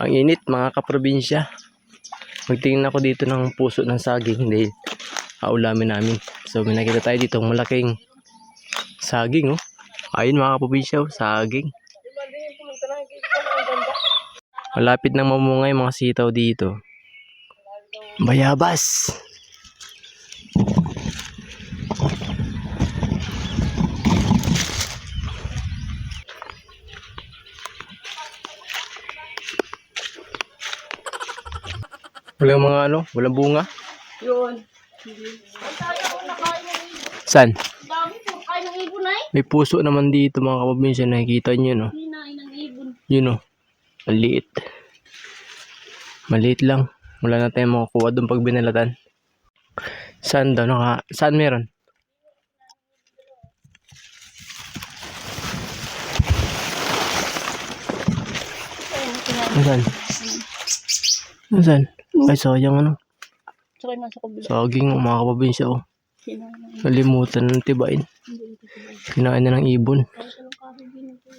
Ang init mga kaprobinsya. Magtingin ako dito ng puso ng saging dahil aulamin namin. So may nakita tayo dito malaking saging oh. Ayun mga kaprobinsya oh, saging. Malapit nang mamungay mga sitaw dito. Bayabas. Walang mga ano, walang bunga. Yun. San? May puso naman dito mga kaprobinsya. Nakikita nyo no. Yun o. Maliit. Maliit lang. Wala na tayong makukuha doon pag binalatan. Saan daw? Naka, saan meron? Nasaan? Nasaan? Ay, sayang ano. Tsaka nasa kabila. Saging o mga kaprobinsya o. Hinain ng Nalimutan ng tibain. Kinain na ng ibon. kahoy din ito.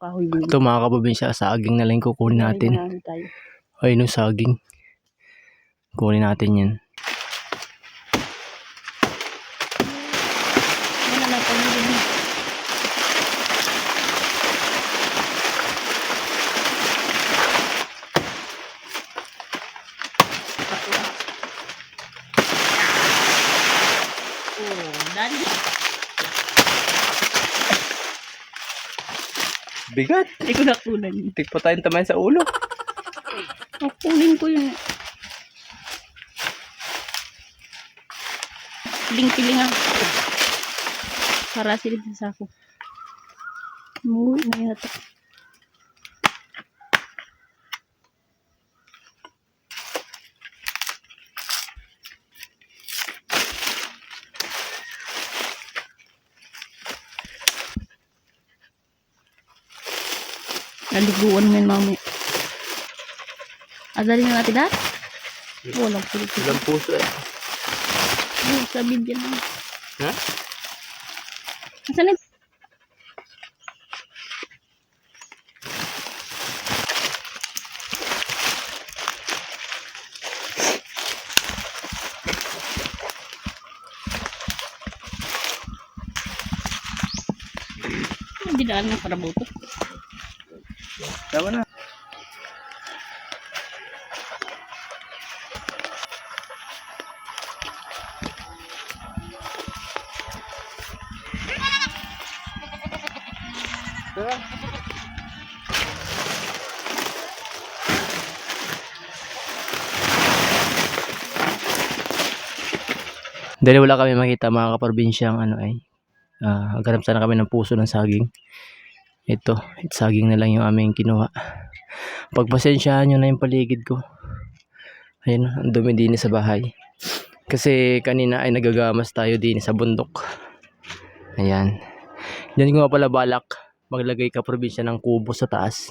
Kahoy din. Ito mga kaprobinsya, saging na lang yung kukunin natin. Ay, no, saging. Kunin natin yan. Ano na pamilya Oh, dali. Bigat! Hindi ko nakunan. Tik pa tayong tamayan sa ulo. Kukunin ko yun. Piling-piling ah. Para sila sa sako. Mo, may hata. Naliguan mo yun mamaya. Adalin na natin lahat? Walang pulit. Ilang puso eh. Ano, sa bibyan lang. Ha? Asan na? Hindi na alam para buto. Tama na. Dahil wala kami makita mga kaparbinsyang ano ay ah ganap sana kami ng puso ng saging. Ito, it saging na lang yung aming kinuha. Pagpasensyahan nyo na yung paligid ko. Ayun, ang dumi din sa bahay. Kasi kanina ay nagagamas tayo din sa bundok. Ayan. Diyan ko nga pala balak maglagay ka probinsya ng kubo sa taas.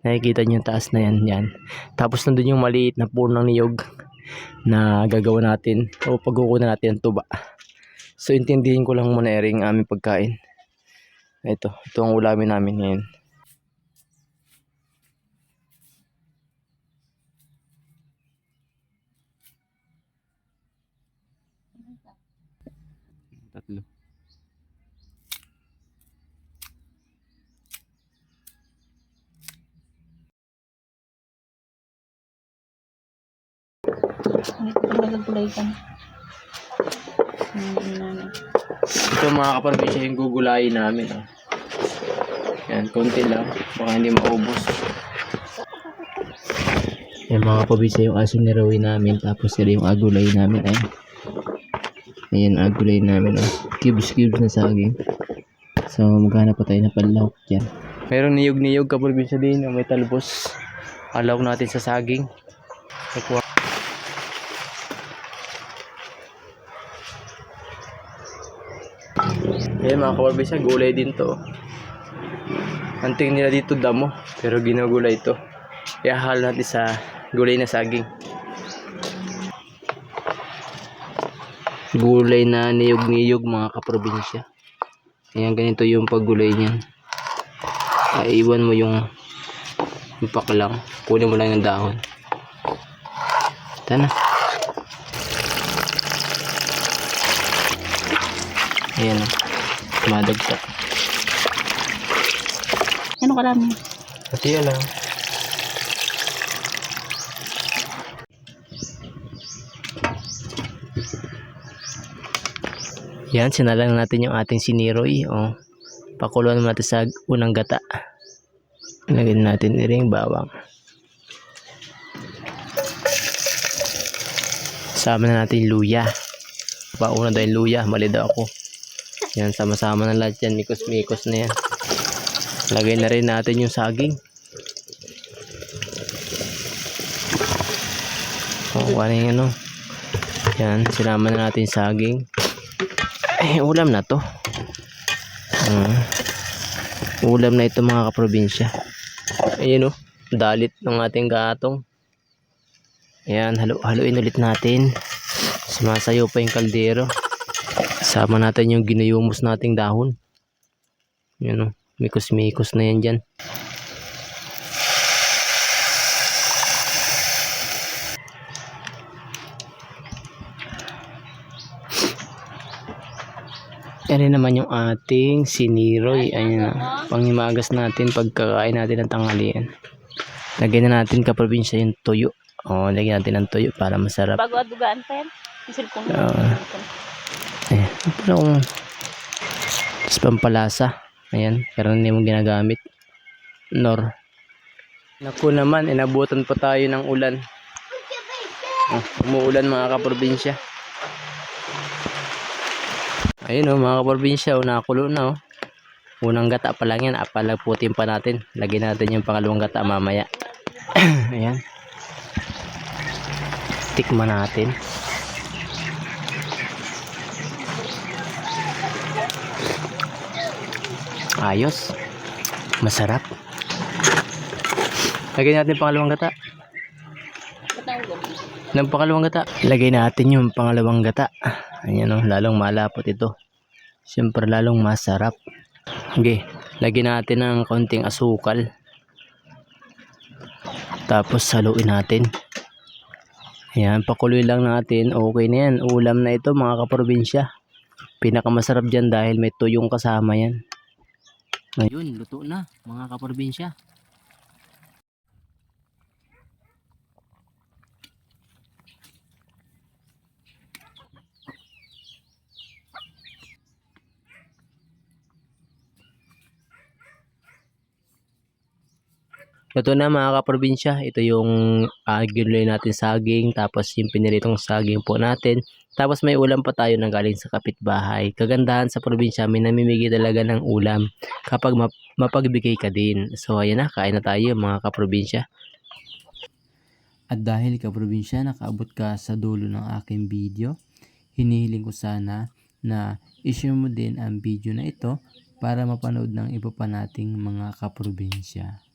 Nakikita nyo yung taas na yan. yan. Tapos nandun yung maliit na puno ng niyog na gagawa natin o pagkukunan natin ang tuba. So intindihin ko lang muna ering aming pagkain. Ito, ito ang ulamin namin ngayon. Tatlo. Nagagulay ka. Na. Ito mga kaparmisya yung gugulayin namin. Oh. Yan, konti lang. Baka hindi maubos. Yan mga kabisa yung aso ni Rowie namin. Tapos sila yung agulay namin. Ayan. Ayan, agulay namin. Oh. Cubes, cubes na saging. So, maghanap pa tayo na panlawak dyan. Merong niyog-niyog kaprobinsya din. oh, May talbos. Alawak natin sa saging. Nakuha. Ayan mga kaprobinsya, gulay din to. Ang tingin nila dito damo, pero ginugulay ito. Ihahal natin sa gulay na saging. Gulay na niyog-niyog mga kaprobinsya. Ayan, ganito yung paggulay niyan. Aiwan mo yung Impact lang. Kunin mo lang yung dahon. Ito na. Ayan o. Madagsa. Ano karami? Pati yun lang. Yan, sinalang natin yung ating siniroy. O, pakuluan natin sa unang gata. Lagyan natin ring bawang. Sama na natin luya. Pauna daw yung luya. Mali daw ako. Yan, sama-sama na lahat yan. Mikos-mikos na yan. Lagay na rin natin yung saging. O, ano yung ano. Yan, sinama na natin yung saging. Eh, ulam na to. Hmm. Ulam na ito mga kaprobinsya. Ayun o, dalit ng ating gatong. Ayan, halo haluin ulit natin. Sumasayo pa yung kaldero. Sama natin yung ginayumos nating dahon. Yan o, mikos-mikos na yan dyan. Yan rin naman yung ating siniroy. Ayan na. Panghimagas natin pagkakain natin ng tanghalian. Lagyan na natin kaprobinsya yung tuyo. O, lagyan natin ng tuyo para masarap. Bago adugaan pa yan. Yung cellphone mo. Pero kung tapos pampalasa. Ayan. Karaniwan mo ginagamit. Nor. Naku naman, inabutan pa tayo ng ulan. Oh, umuulan mga kaprobinsya. Ayun oh, mga kaprobinsya, oh, nakakulo na oh. Unang gata pa lang yan, apalaputin pa natin. Lagyan natin yung pangalawang gata mamaya. Ayan. Tikman natin. Ayos. Masarap. Lagyan natin pangalawang gata. Ng pangalawang gata. Lagay natin yung pangalawang gata. Ayan o, lalong malapot ito. Siyempre lalong masarap. Okay, lagyan natin ng konting asukal. Tapos saluin natin. Ayan, pakuloy lang natin. Okay na yan. Ulam na ito mga kaprobinsya. Pinakamasarap dyan dahil may tuyong kasama yan. Ngayon, luto na mga kaprobinsya. Ito na mga kaprobinsya, ito yung uh, ginulay natin saging, tapos yung piniritong saging po natin. Tapos may ulam pa tayo na galing sa kapitbahay. Kagandahan sa probinsya, may namimigay talaga ng ulam kapag map- mapagbigay ka din. So ayan na, kain na tayo mga kaprobinsya. At dahil kaprobinsya, nakaabot ka sa dulo ng aking video, hinihiling ko sana na i-share mo din ang video na ito para mapanood ng iba pa nating mga kaprobinsya.